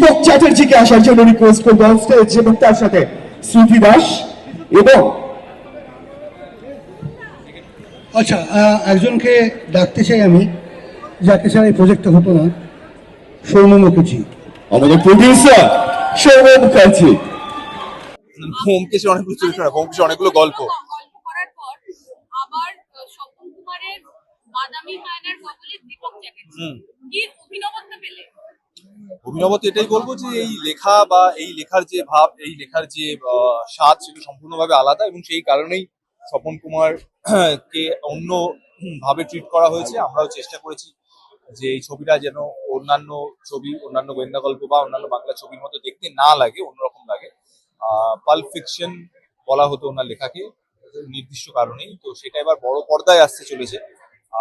দীপক চ্যাটার্জিকে আসার জন্য রিকোয়েস্ট করব অন স্টেজ এবং তার সাথে শ্রুতি দাস এবং আচ্ছা আহ, একজনকে ডাকতে চাই আমি যাকে ছাড়া এই প্রজেক্টটা হতো না সৌম্য মুখার্জি। আমাদের প্রডিউসার সৌরভ মুখার্জি। ব্যোমকেশে অনেকগুলো চরিত্র না ব্যোমকেশে অনেকগুলো গল্প। গল্প করার পর আবার আহ, স্বপন কুমারের বাদামি মায়নার কবলে দীপক চ্যাটার্জি। কি অভিনবত্ব পেলে? অভিনবত এটাই বলব যে এই লেখা বা এই লেখার যে ভাব, এই লেখার যে স্বাদ সেটা সম্পূর্ণভাবে আলাদা এবং সেই কারণেই স্বপন কুমার কে অন্য ভাবে ট্রিট করা হয়েছে। আমরাও চেষ্টা করেছি যে এই ছবিটা যেন অন্যান্য ছবি, অন্যান্য গোয়েন্দা গল্প বা অন্যান্য বাংলা ছবির মতো দেখতে না লাগে, অন্যরকম লাগে। পাল ফিকশন বলা হতো ওনার লেখাকে নির্দিষ্ট কারণেই। তো সেটা এবার বড় পর্দায় আসতে চলেছে।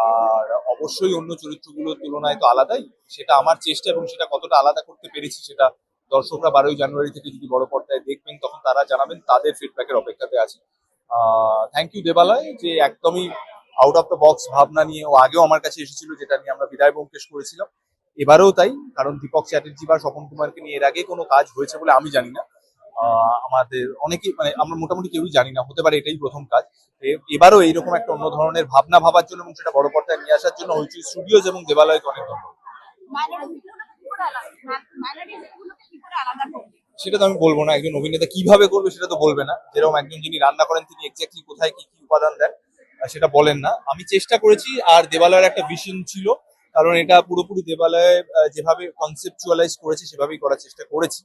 আর অবশ্যই অন্য চরিত্রগুলোর তুলনায় তো আলাদাই। সেটা আমার চেষ্টা এবং সেটা কতটা আলাদা করতে পেরেছি সেটা দর্শকরা বারোই জানুয়ারি থেকে যদি বড় পর্দায় দেখবেন, তখন তারা জানাবেন, তাদের ফিডব্যাকের অপেক্ষাতে আছে। থ্যাংক ইউ দেবালয় যে একদমই আউট অফ দ্য বক্স ভাবনা নিয়ে ও আগেও আমার কাছে এসেছিল, যেটা নিয়ে আমরা বিদায় ব্যোমকেশ করেছিলাম। এবারেও তাই, কারণ দীপক চ্যাটার্জি বা স্বপন কুমারকে নিয়ে এর আগে কোনো কাজ হয়েছে বলে আমি জানি না। আমাদের অনেকেই মানে আমরা মোটামুটি কেউই জানি না, হতে পারে এটাই প্রথম কাজ। এবারও এইরকম একটা অন্য ধরনের ভাবনা ভাবার জন্য এবং সেটা বড় পর্দায় নিয়ে আসার জন্য হইচই স্টুডিওজ এবং দেবালয়কে অনেক ধন্যবাদ। সেটা তো আমি বলব না, একজন অভিনেতা কীভাবে করবে সেটা তো বলবে না। যেরকম একজন যিনি রান্না করেন, তিনি এক্স্যাক্টলি কোথায় কি কি উপাদান দেন সেটা বলেন না। আমি চেষ্টা করেছি, আর দেবালয়ের একটা ভিশন ছিল, কারণ এটা পুরোপুরি দেবালয়ে যেভাবে কনসেপচুয়ালাইজ করেছে, সেভাবেই করার চেষ্টা করেছি।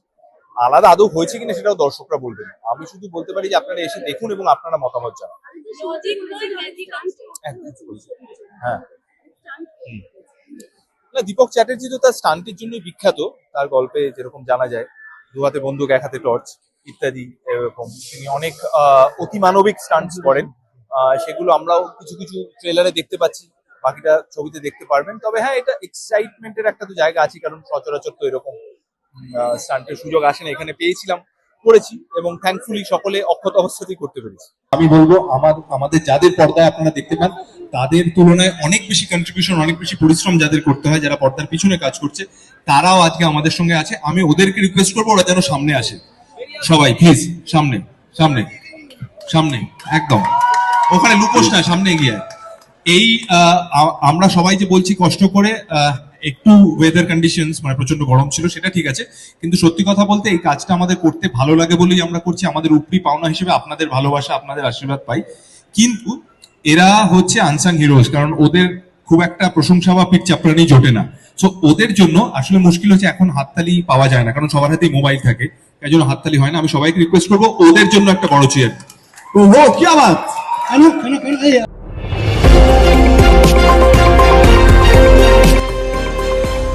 আলাদা আদৌ হয়েছে কিনা সেটাও দর্শকরা বলবেন। আমি শুধু বলতে পারি যে আপনারা এসে দেখুন এবং আপনারা মতামত জানান। হ্যাঁ। না, দীপক চ্যাটার্জি তো তার স্টান্টের জন্যই বিখ্যাত। তার গল্পে যেরকম জানা যায় দু হাতে বন্দুক এক হাতে টর্চ ইত্যাদি এরকম। তিনি অনেক অতিমানবিক স্টান্টস করেন। সেগুলো আমরাও কিছু কিছু ট্রেলারে দেখতে পাচ্ছি। বাকিটা ছবিতে দেখতে পারবেন। তবে হ্যাঁ এটা এক্সাইটমেন্টের একটা তো জায়গা আছে কারণ সচরাচর তো এরকম স্টান্টের সুযোগ আসে না এখানে পেয়েছিলাম করেছি এবং থ্যাঙ্কফুলি সকলে অক্ষত অবস্থাতেই করতে পেরেছি। আমি বলব আমার আমাদের যাদের পর্দায় আপনারা দেখতে পান তাদের তুলনায় অনেক বেশি কন্ট্রিবিউশন অনেক বেশি পরিশ্রম যাদের করতে হয় যারা পর্দার পিছনে কাজ করছে তারাও আজকে আমাদের সঙ্গে আছে। আমি ওদেরকে রিকোয়েস্ট করব ওরা যেন সামনে আসে। সবাই প্লিজ সামনে সামনে সামনে একদম। ওখানে লুকোস না সামনে গিয়ে এই আমরা সবাই যে বলছি কষ্ট করে আহ, একটু ওয়েদার কন্ডিশনস মানে প্রচণ্ড গরম ছিল, সেটা ঠিক আছে। কিন্তু সত্যি কথা বলতে এই কাজটা আমাদের করতে ভালো লাগে বলেই আমরা করছি, আমাদের উপরি পাওনা হিসেবে আপনাদের ভালোবাসা, আপনাদের আশীর্বাদ পাই। কিন্তু এরা হচ্ছে আনসাং হিরোজ কারণ ওদের খুব একটা প্রশংসা বা পিঠ জোটে না। সো ওদের জন্য আসলে মুশকিল হচ্ছে এখন হাততালি পাওয়া যায় না, কারণ সবার হাতেই মোবাইল থাকে। তাই জন্য হাততালি হয় না। আমি সবাইকে রিকোয়েস্ট করব, ওদের জন্য একটা বড় চেয়ার ওহো কি আওয়াজ? কেন কেন কেন?